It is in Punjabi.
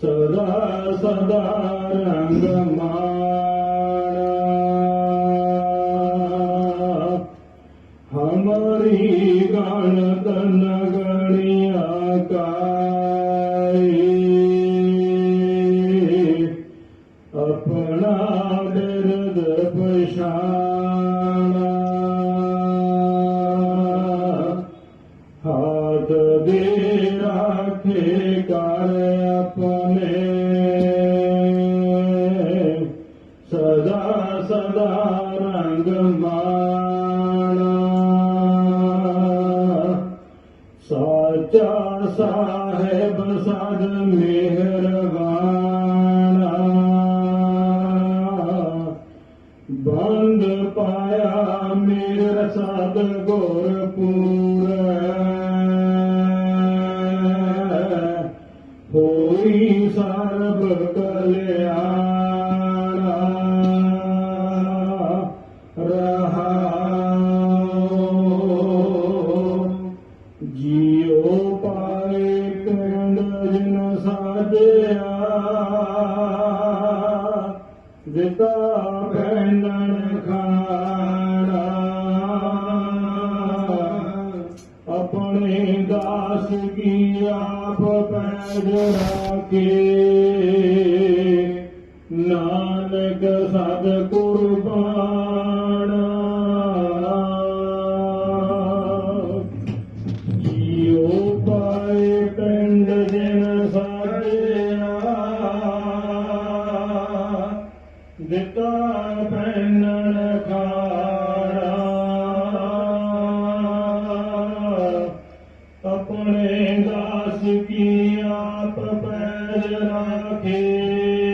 सदा सदा रंग मा ਹਮਰੀ ਗਣਤ ਨਗਣਿਆ ਕਾਈ ਆਪਣਾ ਬਿਰਦ ਪਛਾਣਾ ਹਾਥ ਦੇ ਰਾਖੇ ਕਰ ਆਪਣੇ ਸਦਾ ਸਦਾ ਰੰਗ ਮਾਣਾ ਸਾਚਾ ਸਾਹਿਬ ਸਦ ਮਿਹਰਬਾਨਾ। ਬੰਦ ਪਾਇਆ ਮੇਰ ਸਦ ਗੁਰ ਪੂਰੈ ਹੋਈ ਸਰਬ ਕਲਿਆਣਾ ਸਾਜਿਆ ਦਿੱਤਾ ਭੈਣਨ ਖਾਣਾ ਆਪਣੇ ਦਾਸ ਕੀ ਆਪ ਪੈਜ ਰਾਖੇ। ਨਾਨਕ ਸਦ ਕੁਰਬਾਨਾ ਆਪਣੇ ਦਾਸ ਕੀ ਆਪ ਪੈਜ ਰਾਖੇ